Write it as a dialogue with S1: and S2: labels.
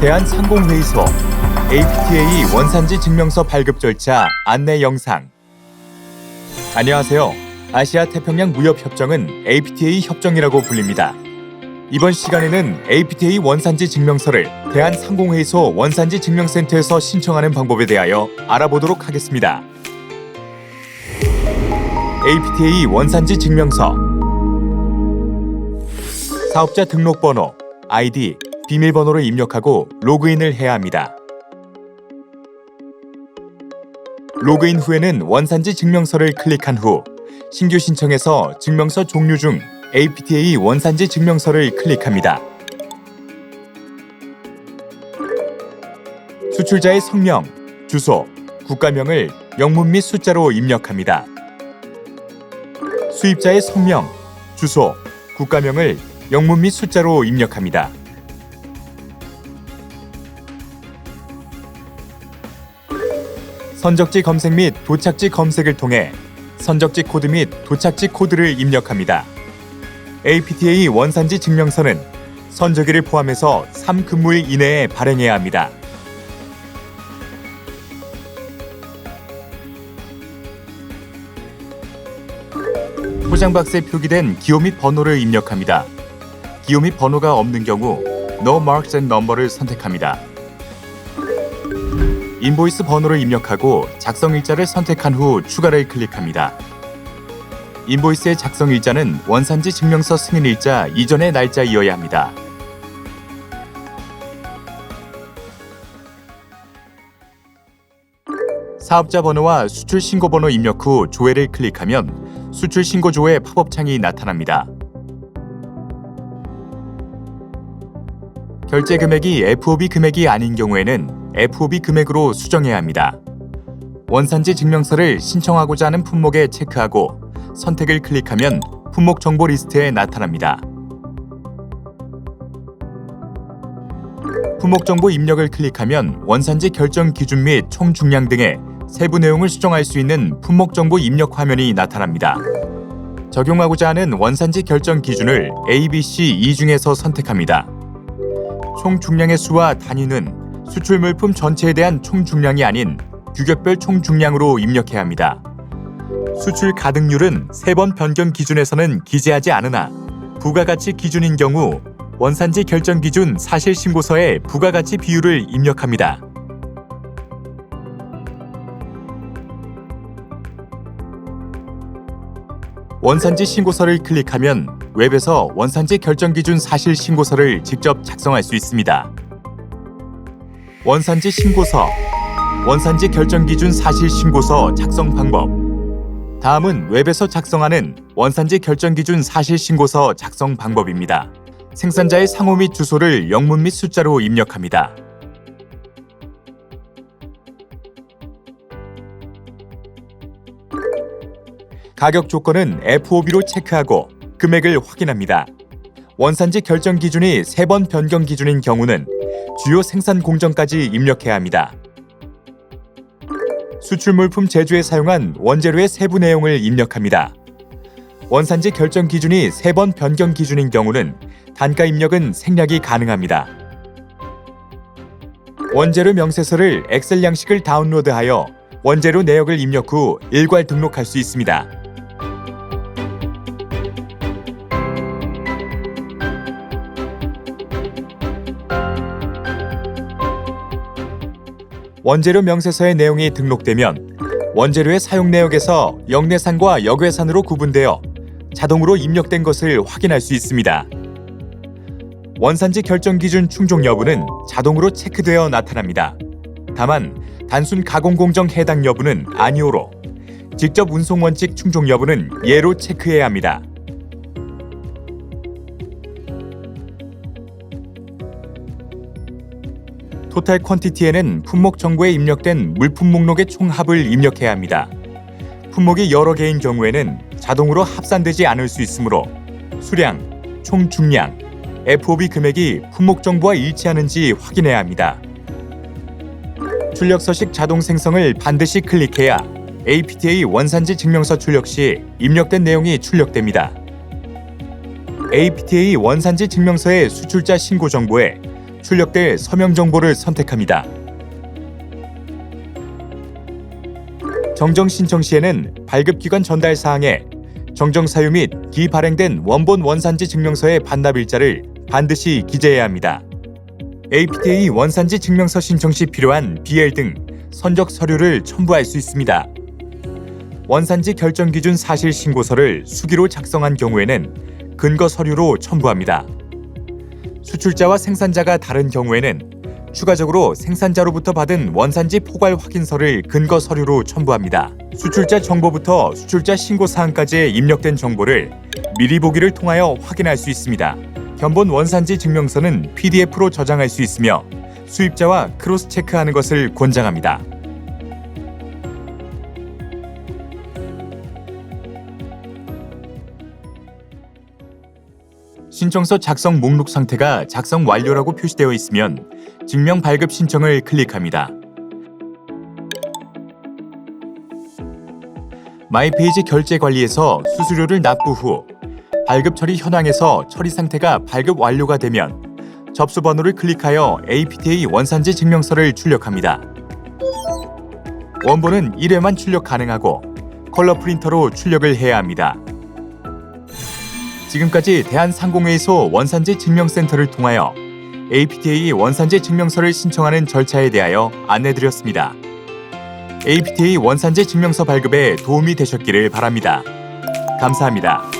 S1: 대한상공회의소 APTA 원산지 증명서 발급 절차 안내 영상 안녕하세요. 아시아 태평양 무역 협정은 APTA 협정이라고 불립니다. 이번 시간에는 APTA 원산지 증명서를 대한상공회의소 원산지 증명센터에서 신청하는 방법에 대하여 알아보도록 하겠습니다. APTA 원산지 증명서 사업자 등록번호, 아이디, 비밀번호를 입력하고 로그인을 해야 합니다. 로그인 후에는 원산지 증명서를 클릭한 후 신규 신청에서 증명서 종류 중 APTA 원산지 증명서를 클릭합니다. 수출자의 성명, 주소, 국가명을 영문 및 숫자로 입력합니다. 수입자의 성명, 주소, 국가명을 영문 및 숫자로 입력합니다. 선적지 검색 및 도착지 검색을 통해 선적지 코드 및 도착지 코드를 입력합니다. APTA 원산지 증명서는 선적일을 포함해서 3근무일 이내에 발행해야 합니다. 포장 박스에 표기된 기호 및 번호를 입력합니다. 기호 및 번호가 없는 경우 No Marks and Number를 선택합니다. 인보이스 번호를 입력하고 작성 일자를 선택한 후 추가를 클릭합니다. 인보이스의 작성 일자는 원산지 증명서 승인 일자 이전의 날짜이어야 합니다. 사업자 번호와 수출 신고 번호 입력 후 조회를 클릭하면 수출 신고 조회 팝업 창이 나타납니다. 결제 금액이 FOB 금액이 아닌 경우에는 FOB 금액으로 수정해야 합니다. 원산지 증명서를 신청하고자 하는 품목에 체크하고 선택을 클릭하면 품목 정보 리스트에 나타납니다. 품목 정보 입력을 클릭하면 원산지 결정 기준 및 총 중량 등의 세부 내용을 수정할 수 있는 품목 정보 입력 화면이 나타납니다. 적용하고자 하는 원산지 결정 기준을 A, B, C 이 중에서 선택합니다. 총 중량의 수와 단위는 수출 물품 전체에 대한 총 중량이 아닌 규격별 총 중량으로 입력해야 합니다. 수출 가득률은 세 번 변경 기준에서는 기재하지 않으나 부가가치 기준인 경우 원산지 결정 기준 사실 신고서에 부가가치 비율을 입력합니다. 원산지 신고서를 클릭하면 웹에서 원산지 결정 기준 사실 신고서를 직접 작성할 수 있습니다. 원산지 신고서, 원산지 결정 기준 사실 신고서 작성 방법. 다음은 웹에서 작성하는 원산지 결정 기준 사실 신고서 작성 방법입니다. 생산자의 상호 및 주소를 영문 및 숫자로 입력합니다. 가격 조건은 FOB로 체크하고 금액을 확인합니다. 원산지 결정 기준이 세 번 변경 기준인 경우는 주요 생산 공정까지 입력해야 합니다. 수출 물품 제조에 사용한 원재료의 세부 내용을 입력합니다. 원산지 결정 기준이 세 번 변경 기준인 경우는 단가 입력은 생략이 가능합니다. 원재료 명세서를 엑셀 양식을 다운로드하여 원재료 내역을 입력 후 일괄 등록할 수 있습니다. 원재료 명세서의 내용이 등록되면 원재료의 사용 내역에서 영내산과 역외산으로 구분되어 자동으로 입력된 것을 확인할 수 있습니다. 원산지 결정 기준 충족 여부는 자동으로 체크되어 나타납니다. 다만 단순 가공 공정 해당 여부는 아니오로 직접 운송 원칙 충족 여부는 예로 체크해야 합니다. 토탈 퀀티티에는 품목 정보에 입력된 물품 목록의 총합을 입력해야 합니다. 품목이 여러 개인 경우에는 자동으로 합산되지 않을 수 있으므로 수량, 총 중량, FOB 금액이 품목 정보와 일치하는지 확인해야 합니다. 출력 서식 자동 생성을 반드시 클릭해야 APTA 원산지 증명서 출력 시 입력된 내용이 출력됩니다. APTA 원산지 증명서의 수출자 신고 정보에 출력될 서명 정보를 선택합니다. 정정 신청 시에는 발급 기관 전달 사항에 정정 사유 및 기발행된 원본 원산지 증명서의 반납 일자를 반드시 기재해야 합니다. APTA 원산지 증명서 신청 시 필요한 BL 등 선적 서류를 첨부할 수 있습니다. 원산지 결정 기준 사실 신고서를 수기로 작성한 경우에는 근거 서류로 첨부합니다. 수출자와 생산자가 다른 경우에는 추가적으로 생산자로부터 받은 원산지 포괄 확인서를 근거 서류로 첨부합니다. 수출자 정보부터 수출자 신고 사항까지의 입력된 정보를 미리 보기를 통하여 확인할 수 있습니다. 견본 원산지 증명서는 PDF로 저장할 수 있으며 수입자와 크로스 체크하는 것을 권장합니다. 신청서 작성 목록 상태가 작성 완료라고 표시되어 있으면 증명 발급 신청을 클릭합니다. 마이페이지 결제 관리에서 수수료를 납부 후 발급 처리 현황에서 처리 상태가 발급 완료가 되면 접수 번호를 클릭하여 APTA 원산지 증명서를 출력합니다. 원본은 1회만 출력 가능하고 컬러 프린터로 출력을 해야 합니다. 지금까지 대한상공회의소 원산지 증명센터를 통하여 APTA 원산지 증명서를 신청하는 절차에 대하여 안내드렸습니다. APTA 원산지 증명서 발급에 도움이 되셨기를 바랍니다. 감사합니다.